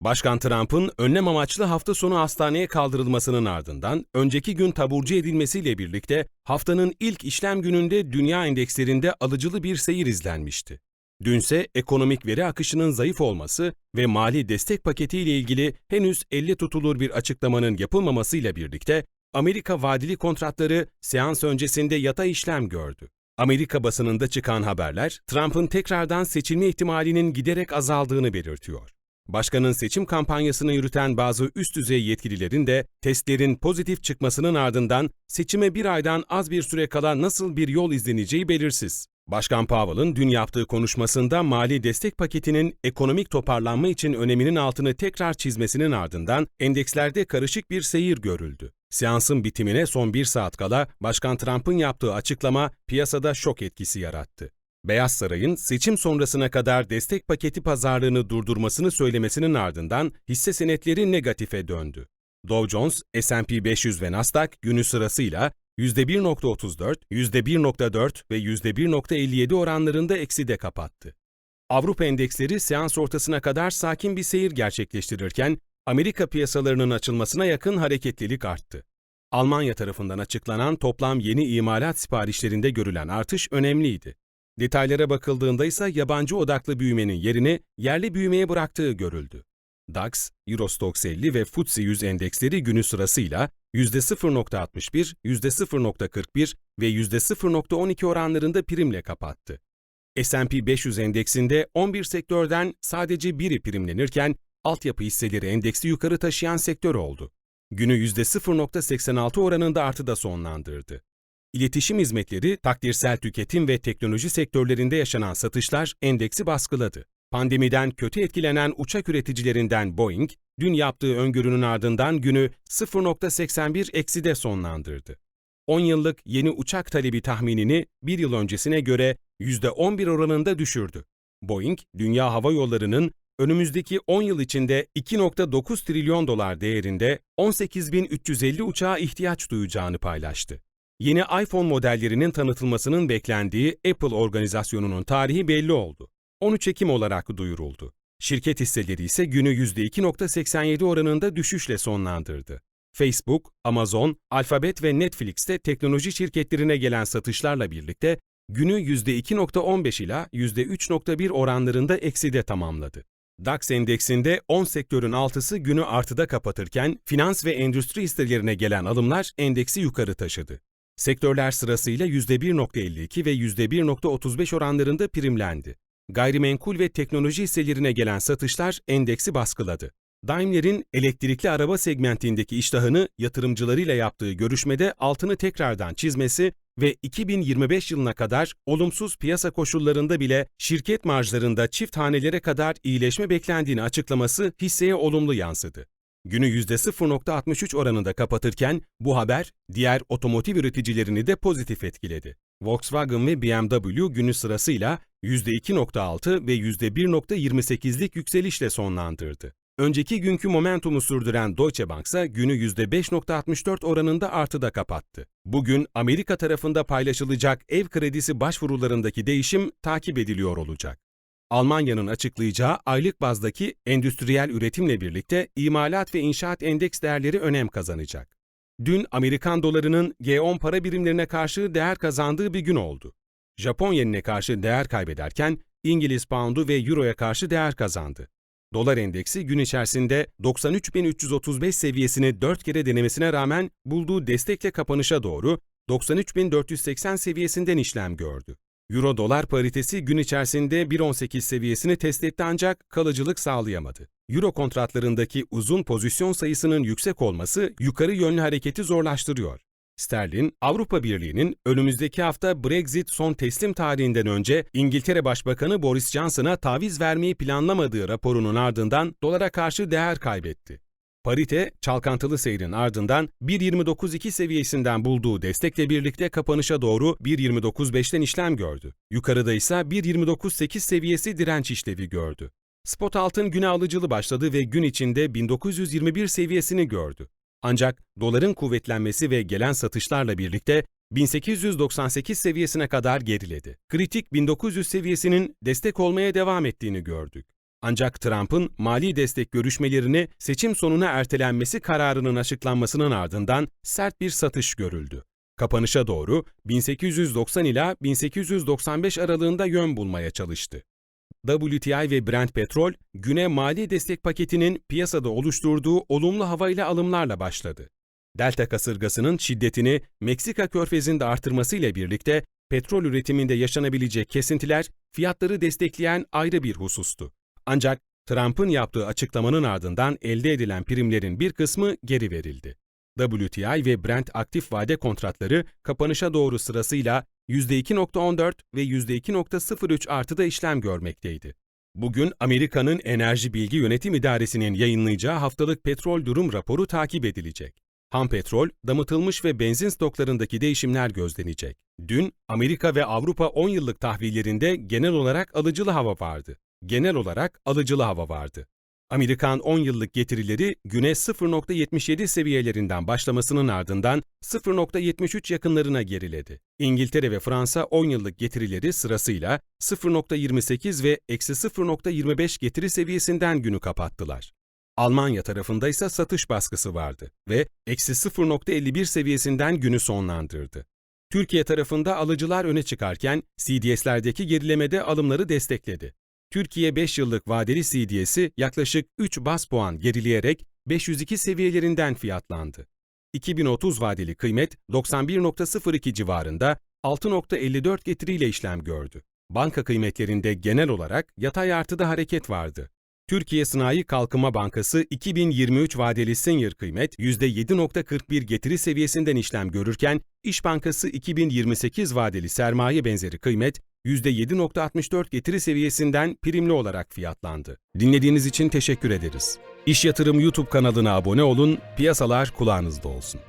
Başkan Trump'ın önlem amaçlı hafta sonu hastaneye kaldırılmasının ardından önceki gün taburcu edilmesiyle birlikte haftanın ilk işlem gününde dünya endekslerinde alıcılı bir seyir izlenmişti. Dünse ekonomik veri akışının zayıf olması ve mali destek paketiyle ilgili henüz elle tutulur bir açıklamanın yapılmamasıyla birlikte Amerika vadeli kontratları seans öncesinde yatay işlem gördü. Amerika basınında çıkan haberler Trump'ın tekrardan seçilme ihtimalinin giderek azaldığını belirtiyor. Başkanın seçim kampanyasını yürüten bazı üst düzey yetkililerin de testlerin pozitif çıkmasının ardından seçime bir aydan az bir süre kala nasıl bir yol izleneceği belirsiz. Başkan Powell'ın dün yaptığı konuşmasında mali destek paketinin ekonomik toparlanma için öneminin altını tekrar çizmesinin ardından endekslerde karışık bir seyir görüldü. Seansın bitimine son bir saat kala Başkan Trump'ın yaptığı açıklama piyasada şok etkisi yarattı. Beyaz Saray'ın seçim sonrasına kadar destek paketi pazarlığını durdurmasını söylemesinin ardından hisse senetleri negatife döndü. Dow Jones, S&P 500 ve Nasdaq günü sırasıyla %1.34, %1.4 ve %1.57 oranlarında ekside kapattı. Avrupa endeksleri seans ortasına kadar sakin bir seyir gerçekleştirirken Amerika piyasalarının açılmasına yakın hareketlilik arttı. Almanya tarafından açıklanan toplam yeni imalat siparişlerinde görülen artış önemliydi. Detaylara bakıldığında ise yabancı odaklı büyümenin yerini yerli büyümeye bıraktığı görüldü. DAX, Eurostoxx 50 ve FTSE 100 endeksleri günü sırasıyla %0.61, %0.41 ve %0.12 oranlarında primle kapattı. S&P 500 endeksinde 11 sektörden sadece biri primlenirken altyapı hisseleri endeksi yukarı taşıyan sektör oldu. Günü %0.86 oranında artıda sonlandırdı. İletişim hizmetleri, takdirsel tüketim ve teknoloji sektörlerinde yaşanan satışlar endeksi baskıladı. Pandemiden kötü etkilenen uçak üreticilerinden Boeing, dün yaptığı öngörünün ardından günü 0.81 ekside sonlandırdı. 10 yıllık yeni uçak talebi tahminini bir yıl öncesine göre %11 oranında düşürdü. Boeing, dünya hava yollarının önümüzdeki 10 yıl içinde 2.9 trilyon dolar değerinde 18.350 uçağa ihtiyaç duyacağını paylaştı. Yeni iPhone modellerinin tanıtılmasının beklendiği Apple organizasyonunun tarihi belli oldu. 13 Ekim olarak duyuruldu. Şirket hisseleri ise günü %2.87 oranında düşüşle sonlandırdı. Facebook, Amazon, Alphabet ve Netflix'te teknoloji şirketlerine gelen satışlarla birlikte günü %2.15 ila %3.1 oranlarında ekside tamamladı. DAX endeksinde 10 sektörün altısı günü artıda kapatırken finans ve endüstri hisselerine gelen alımlar endeksi yukarı taşıdı. Sektörler sırasıyla %1.52 ve %1.35 oranlarında primlendi. Gayrimenkul ve teknoloji hisselerine gelen satışlar endeksi baskıladı. Daimler'in elektrikli araba segmentindeki iştahını yatırımcılarıyla yaptığı görüşmede altını tekrardan çizmesi ve 2025 yılına kadar olumsuz piyasa koşullarında bile şirket marjlarında çift hanelere kadar iyileşme beklendiğini açıklaması hisseye olumlu yansıdı. Günü %0.63 oranında kapatırken bu haber diğer otomotiv üreticilerini de pozitif etkiledi. Volkswagen ve BMW günü sırasıyla %2.6 ve %1.28'lik yükselişle sonlandırdı. Önceki günkü momentumu sürdüren Deutsche Bank ise günü %5.64 oranında artıda kapattı. Bugün Amerika tarafında paylaşılacak ev kredisi başvurularındaki değişim takip ediliyor olacak. Almanya'nın açıklayacağı aylık bazdaki endüstriyel üretimle birlikte imalat ve inşaat endeks değerleri önem kazanacak. Dün Amerikan dolarının G10 para birimlerine karşı değer kazandığı bir gün oldu. Japon yenine karşı değer kaybederken İngiliz poundu ve euroya karşı değer kazandı. Dolar endeksi gün içerisinde 93.335 seviyesini 4 kere denemesine rağmen bulduğu destekle kapanışa doğru 93.480 seviyesinden işlem gördü. Euro dolar paritesi gün içerisinde 1.18 seviyesini test etti ancak kalıcılık sağlayamadı. Euro kontratlarındaki uzun pozisyon sayısının yüksek olması yukarı yönlü hareketi zorlaştırıyor. Sterlin, Avrupa Birliği'nin önümüzdeki hafta Brexit son teslim tarihinden önce İngiltere Başbakanı Boris Johnson'a taviz vermeyi planlamadığı raporunun ardından dolara karşı değer kaybetti. Parite, çalkantılı seyrin ardından 1.29.2 seviyesinden bulduğu destekle birlikte kapanışa doğru 1.29.5'ten işlem gördü. Yukarıda ise 1.29.8 seviyesi direnç işlevi gördü. Spot altın güne alıcılı başladı ve gün içinde 1921 seviyesini gördü. Ancak doların kuvvetlenmesi ve gelen satışlarla birlikte 1898 seviyesine kadar geriledi. Kritik 1900 seviyesinin destek olmaya devam ettiğini gördük. Ancak Trump'ın mali destek görüşmelerini seçim sonuna ertelenmesi kararının açıklanmasının ardından sert bir satış görüldü. Kapanışa doğru 1890 ila 1895 aralığında yön bulmaya çalıştı. WTI ve Brent petrol, güne mali destek paketinin piyasada oluşturduğu olumlu havayla alımlarla başladı. Delta kasırgasının şiddetini Meksika körfezinde artırmasıyla birlikte petrol üretiminde yaşanabilecek kesintiler fiyatları destekleyen ayrı bir husustu. Ancak Trump'ın yaptığı açıklamanın ardından elde edilen primlerin bir kısmı geri verildi. WTI ve Brent aktif vade kontratları kapanışa doğru sırasıyla %2.14 ve %2.03 artıda işlem görmekteydi. Bugün Amerika'nın Enerji Bilgi Yönetim İdaresi'nin yayınlayacağı haftalık petrol durum raporu takip edilecek. Ham petrol, damıtılmış ve benzin stoklarındaki değişimler gözlenecek. Dün Amerika ve Avrupa 10 yıllık tahvillerinde genel olarak alıcılı hava vardı. Genel olarak alıcılı hava vardı. Amerikan 10 yıllık getirileri güne 0.77 seviyelerinden başlamasının ardından 0.73 yakınlarına geriledi. İngiltere ve Fransa 10 yıllık getirileri sırasıyla 0.28 ve eksi 0.25 getiri seviyesinden günü kapattılar. Almanya tarafında ise satış baskısı vardı ve eksi 0.51 seviyesinden günü sonlandırdı. Türkiye tarafında alıcılar öne çıkarken CDS'lerdeki gerilemede alımları destekledi. Türkiye 5 yıllık vadeli CDS'i yaklaşık 3 bas puan gerileyerek 502 seviyelerinden fiyatlandı. 2030 vadeli kıymet 91.02 civarında 6.54 getiriyle işlem gördü. Banka kıymetlerinde genel olarak yatay artıda hareket vardı. Türkiye Sanayi Kalkınma Bankası 2023 vadeli senior kıymet %7.41 getiri seviyesinden işlem görürken İş Bankası 2028 vadeli sermaye benzeri kıymet %7.64 getiri seviyesinden primli olarak fiyatlandı. Dinlediğiniz için teşekkür ederiz. İş Yatırım YouTube kanalına abone olun, piyasalar kulağınızda olsun.